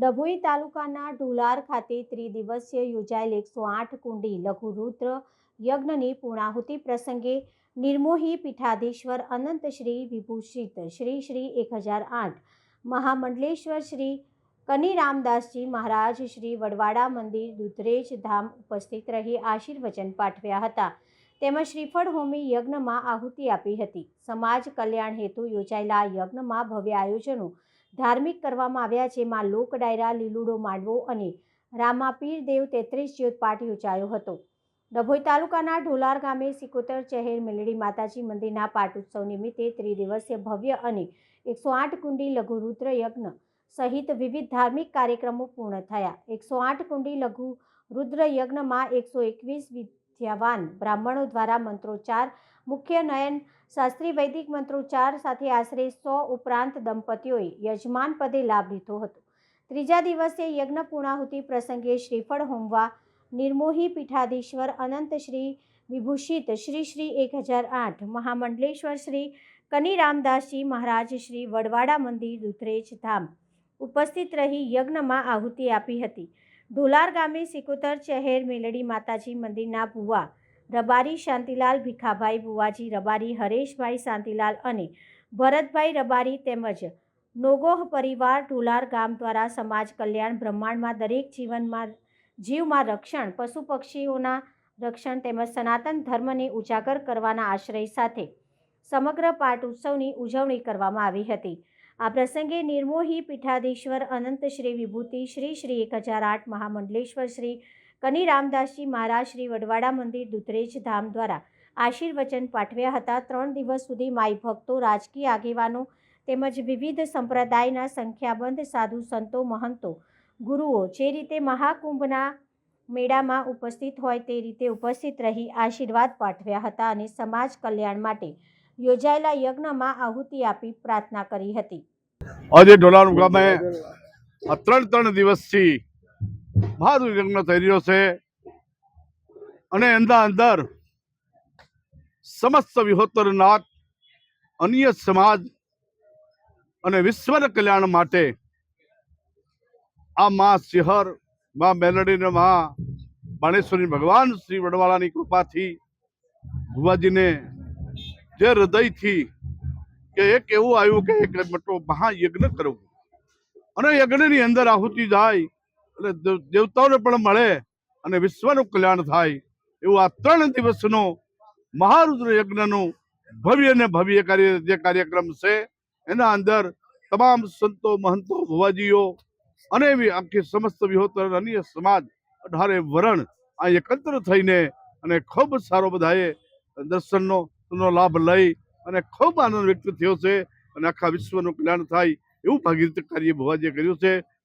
ડભોઈ તાલુકાના ઢુલાર ખાતે ત્રિદિવસીય યોજાયેલ એકસો આઠ કુંડી લઘુરુદ્ર યજ્ઞની પૂર્ણાહુતિ પ્રસંગે નિર્મોહી પીઠાધીશ્વર અનંત શ્રી વિભૂષિત શ્રી શ્રી એક હજાર આઠ, મહામંડલેશ્વર શ્રી કનીરામદાસજી મહારાજ, શ્રી વડવાડા મંદિર, દુધરેજ ધામ ઉપસ્થિત રહી આશીર્વચન પાઠવ્યા હતા. તેમજ શ્રીફળ હોમી યજ્ઞમાં આહુતિ આપી હતી. સમાજ કલ્યાણ હેતુ યોજાયેલા યજ્ઞમાં ભવ્ય આયોજનો ધાર્મિક કરવામાં આવ્યા જેમાં લોક ડાયરા, લીલુડો, માંડવો અને રામાપીર દેવ તેત્રીસ જ્યોતપાઠ યોજાયો હતો. ડભોઈ તાલુકાના ઢોલાર ગામે સિકોતર ચહેર મેલડી માતાજી મંદિરના પાટોત્સવ નિમિત્તે ત્રિદિવસીય ભવ્ય અને એકસો આઠ કુંડી લઘુરુદ્ર યજ્ઞ સહિત વિવિધ ધાર્મિક કાર્યક્રમો પૂર્ણ થયા. એકસો આઠ કુંડી લઘુ રુદ્ર યજ્ઞમાં એકસો એકવીસ વિદ્યાવાન બ્રાહ્મણો દ્વારા મંત્રોચ્ચાર, મુખ્ય નયન શાસ્ત્રી વૈદિક મંત્રોચ્ચાર સાથે આશરે સો ઉપરાંત દંપતીઓએ યજમાન પદે લાભ લીધો હતો. ત્રીજા દિવસે યજ્ઞ પૂર્ણાહુતિ પ્રસંગે શ્રીફળ હોમવા નિર્મોહી પીઠાધીશ્વર અનંત શ્રી વિભૂષિત શ્રી શ્રી એક હજાર આઠ, મહામંડલેશ્વર શ્રી કનીરામદાસજી મહારાજ શ્રી વડવાડા મંદિર, દુધરેજ ધામ ઉપસ્થિત રહી યજ્ઞમાં આહુતિ આપી હતી. ઢોલાર ગામે સિકોતર ચહેર મેલડી માતાજી મંદિરના ભુવા રબારી, શાંતિલાલ, ભીખાભાઈ બુવાજી રબારી, હરેશભાઈ, શાંતિલાલ અને ભરતભાઈ રબારી તેમજ નોગોહ પરિવાર ઢોલાર ગામ દ્વારા સમાજ કલ્યાણ બ્રહ્માંડમાં દરેક જીવનમાં જીવમાં રક્ષણ, પશુ પક્ષીઓના રક્ષણ તેમજ સનાતન ધર્મને ઉજાગર કરવાના આશ્રય સાથે સમગ્ર પાઠ ઉત્સવની ઉજવણી કરવામાં આવી હતી. આ પ્રસંગે નિર્મોહી પીઠાધીશ્વર અનંત શ્રી વિભૂતિ, શ્રી શ્રી એક હજાર આઠ મહામંડલેશ્વર, શ્રી કનીરામદાસજી મહારાજ શ્રી વડવાડા મંદિર દુધરેજ ધામ દ્વારા આશીર્વચન પાઠવ્યા હતા. ત્રણ દિવસ સુધી માઈ ભક્તો, રાજકીય આગેવાનો તેમજ વિવિધ સંપ્રદાયના સંખ્યાબંધ સાધુ સંતો, મહંતો, ગુરુઓ જે રીતે મહાકુંભના મેળામાં ઉપસ્થિત હોય તે રીતે ઉપસ્થિત રહી આશીર્વાદ પાઠવ્યા હતા અને સમાજ કલ્યાણ માટે યોજાયેલા યજ્ઞમાં આહુતિ આપી પ્રાર્થના કરી હતી. આજે ઢોલાણ ગામે ત્રણ ત્રણ દિવસથી ભાદુ યજ્ઞ થઈ રહ્યો છે. અને એના અંદર સમસ્ત વિહોત્તરનાથ, અન્ય સમાજ અને વિશ્વના કલ્યાણ માટે આ મા સિંહર મા મેલડીને મા બાણેશ્વરી ભગવાન શ્રી વડવાળાની કૃપાથી ભુવાજીને જે હૃદયથી કે એક એવું આવ્યું કે એક મોટો મહાયજ્ઞ કરવું. અને યજ્ઞની અંદર આહુતિ જાય એટલે દેવતાઓને પણ મળે અને વિશ્વનું કલ્યાણ થાય એવું આ ત્રણ દિવસનો મહારુદ્ર યજ્ઞનું ભવ્ય ને ભવ્ય કાર્ય, જે કાર્યક્રમ છે, એના અંદર તમામ સંતો, મહંતો, ભુવાજીઓ અને આખી સમસ્ત વિહોતર અન્ય સમાજ અઢારે વરણ આ એકત્ર થઈને અને ખૂબ સારો બધાએ દર્શનનો લાભ લઈ અને ખૂબ આનંદ વ્યક્ત થયો છે અને આખા વિશ્વનું કલ્યાણ થાય એવું ભાગીરથ કાર્ય ભુવાજીએ કર્યું છે.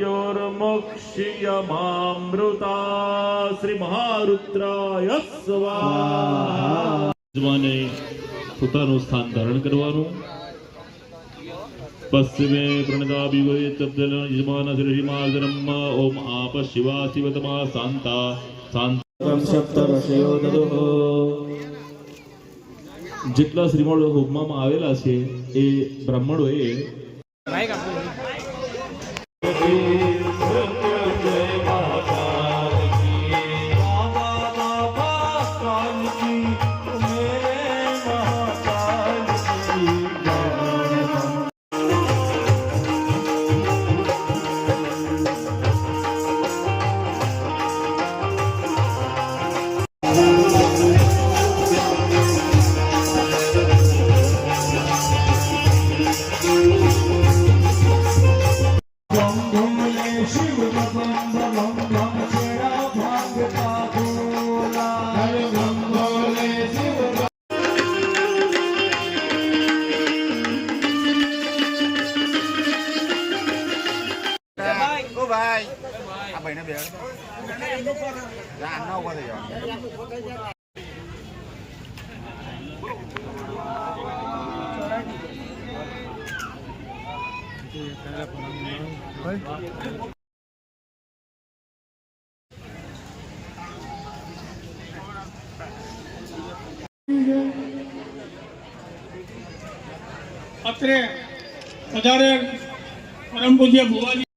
મૃત્યોર્મોક્ષિયમામૃતા શ્રી મહારુદ્રાય સ્વાહાને પોતાનું સ્થાન ધારણ કરવાનું પશ્ચિમે પ્રણતાભિવેતબ્દલયજમાનશ્રીમાર્દનમ જેટલા શ્રીમળો હોમમાં આવેલા છે એ બ્રાહ્મણોએ શિવ અત્રે વધારે પરમ પૂજ્ય ભુવાજી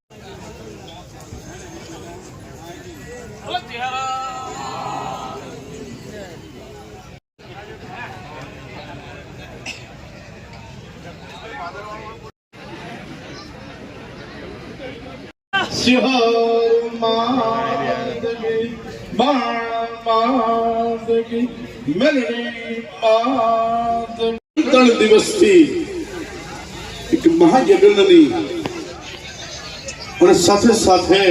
મેલડી માંદગી ત્રણ દિવસથી એક મહાયજ્ઞની અને સાથે સાથે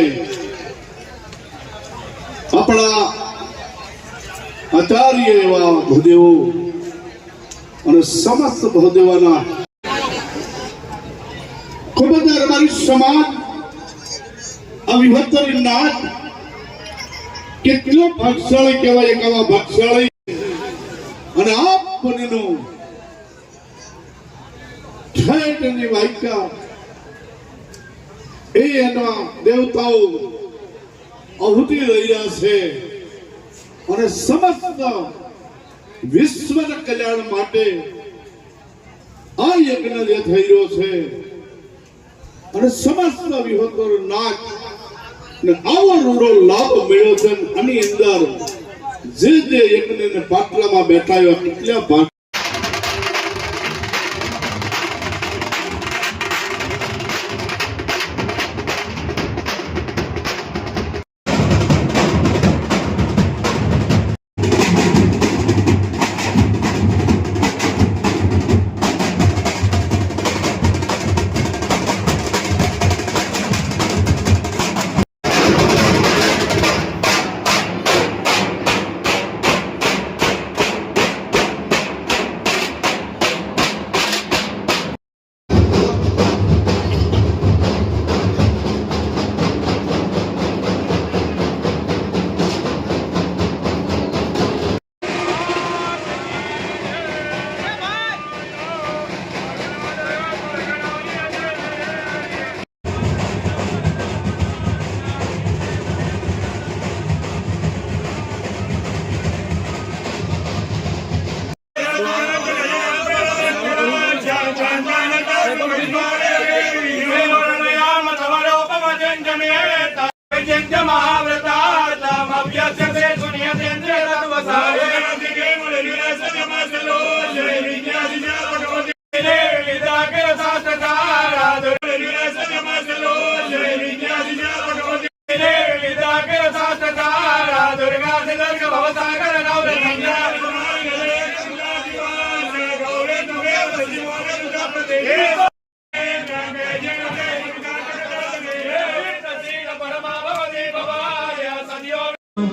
આપણા આચાર્ય એવા ભૂદેવો અને સમસ્ત ભૂદેવાના ખૂબ જ સમાજ અવિભક્તની નાટ કેટલો ભાગશાળી કહેવાય એક આવા ભાગશાળી અને આપ બનેનું ઠેઠની વાયકા. એ એના દેવતાઓ અહુતિ રહ્યા છે. અને સમસ્ત વિશ્વના કલ્યાણ માટે આ યજ્ઞ જે થઈ રહ્યો છે. અને સમસ્ત વિહતો નાક ને આવો રૂડો લાભ મળ્યો છે આની અંદર જે જે એકને પાટલામાં બેઠા એવા કેટલા ભાગ మహావ్రత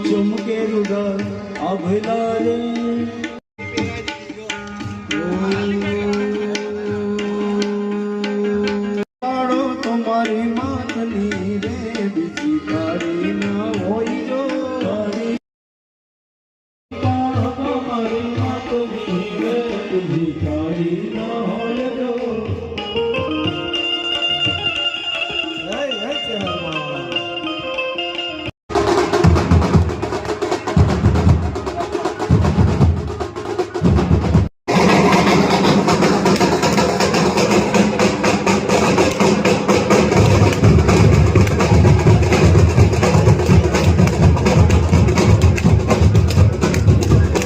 চমকে রুদয় অভিলয়